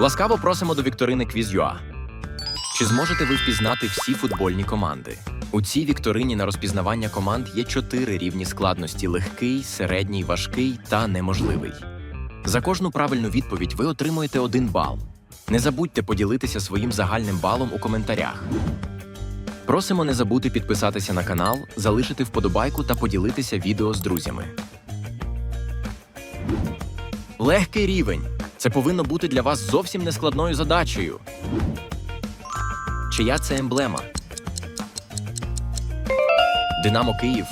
Ласкаво просимо до вікторини Quiz.ua. Чи зможете ви впізнати всі футбольні команди? У цій вікторині на розпізнавання команд є чотири рівні складності: легкий, середній, важкий та неможливий. За кожну правильну відповідь ви отримуєте один бал. Не забудьте поділитися своїм загальним балом у коментарях. Просимо не забути підписатися на канал, залишити вподобайку та поділитися відео з друзями. Легкий рівень. Це повинно бути для вас зовсім нескладною задачею. Чия це емблема? Динамо Київ.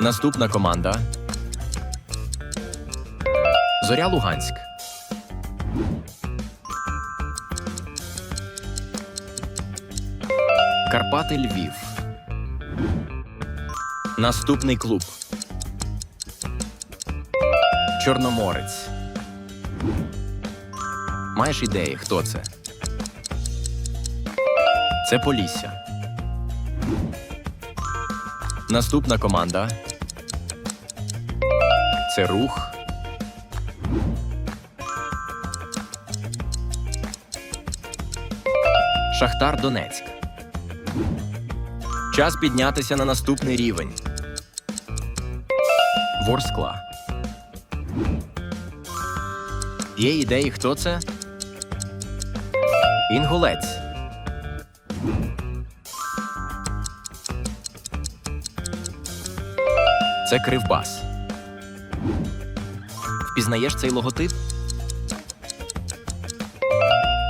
Наступна команда. Зоря Луганськ. Карпати Львів. Наступний клуб. Чорноморець. Маєш ідеї, хто це? Це Полісся. Наступна команда. Це рух. Шахтар Донецьк. Час піднятися на наступний рівень. Ворскла. Є ідеї, хто це? Інгулець. Це кривбас. Впізнаєш цей логотип?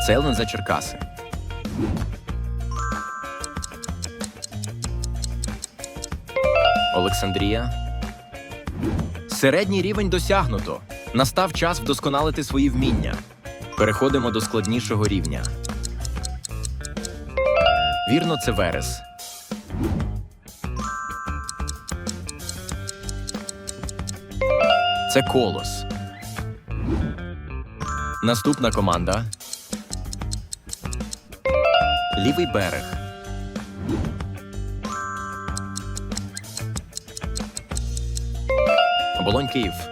Це ЛНЗ Черкаси. Олександрія. Середній рівень досягнуто. Настав час вдосконалити свої вміння. Переходимо до складнішого рівня. Вірно, це Верес. Це колос. Наступна команда. Лівий берег. Оболонь Київ.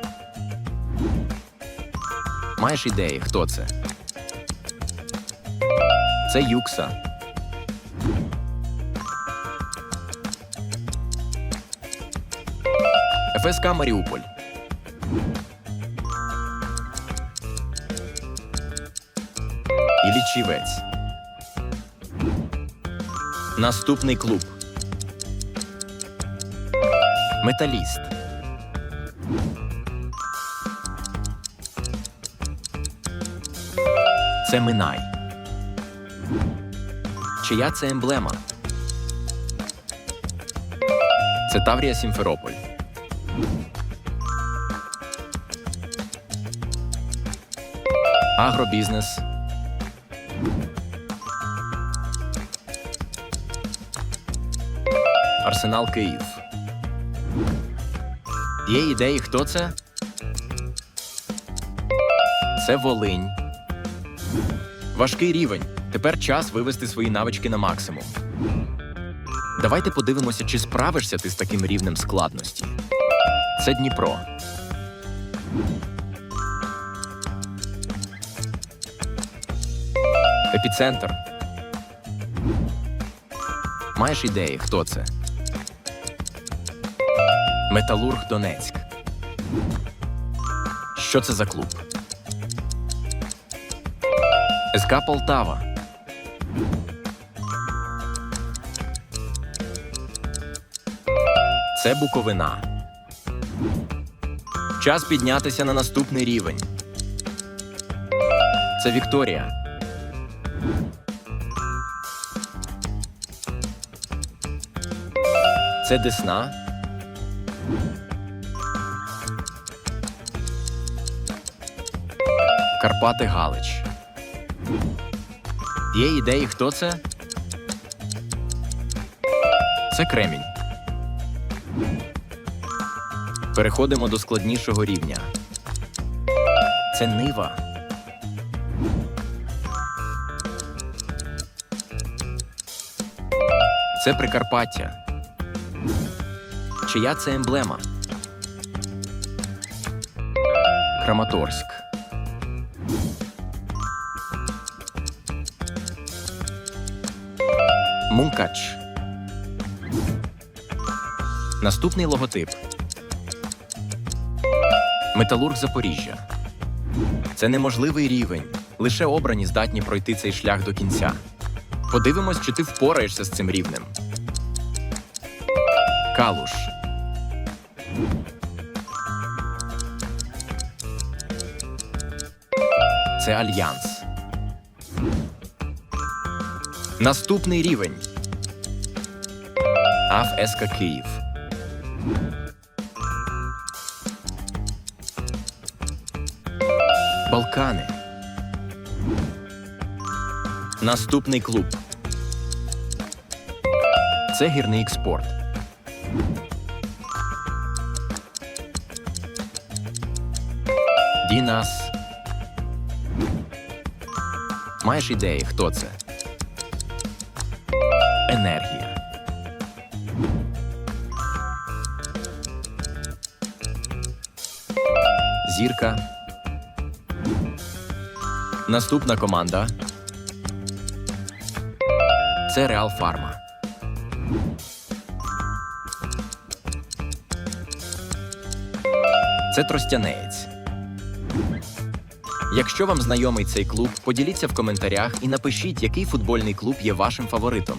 Маєш ідеї, хто це? Це Юкса. ФСК Маріуполь. Ілічівець. Наступний клуб. Металіст. Це Минай. Чия це емблема? Це Таврія Сімферополь. Агробізнес. Арсенал Київ. Є ідеї, хто це? Це Волинь. Важкий рівень. Тепер час вивести свої навички на максимум. Давайте подивимося, чи справишся ти з таким рівнем складності. Це Дніпро. Епіцентр. Маєш ідеї, хто це? Металург Донецьк. Що це за клуб? СК Полтава. Це Буковина. Час піднятися на наступний рівень. Це Вікторія. Це Десна. Карпати Галич. Є ідеї, хто це? Це Кремінь. Переходимо до складнішого рівня. Це Нива. Це Прикарпаття. Чия це емблема? Краматорськ. Мункач. Наступний логотип. Металург Запоріжжя. Це неможливий рівень. Лише обрані здатні пройти цей шлях до кінця. Подивимось, чи ти впораєшся з цим рівнем. Калуш. Це альянс. Наступний рівень. АФСК Київ. Балкани. Наступний клуб. Це гірний експорт. Дінас. Маєш ідеї, хто це? Енергія. Зірка. Наступна команда. Це Реал Фарма. Це Тростянець. Якщо вам знайомий цей клуб, поділіться в коментарях і напишіть, який футбольний клуб є вашим фаворитом.